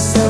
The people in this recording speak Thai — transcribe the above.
So.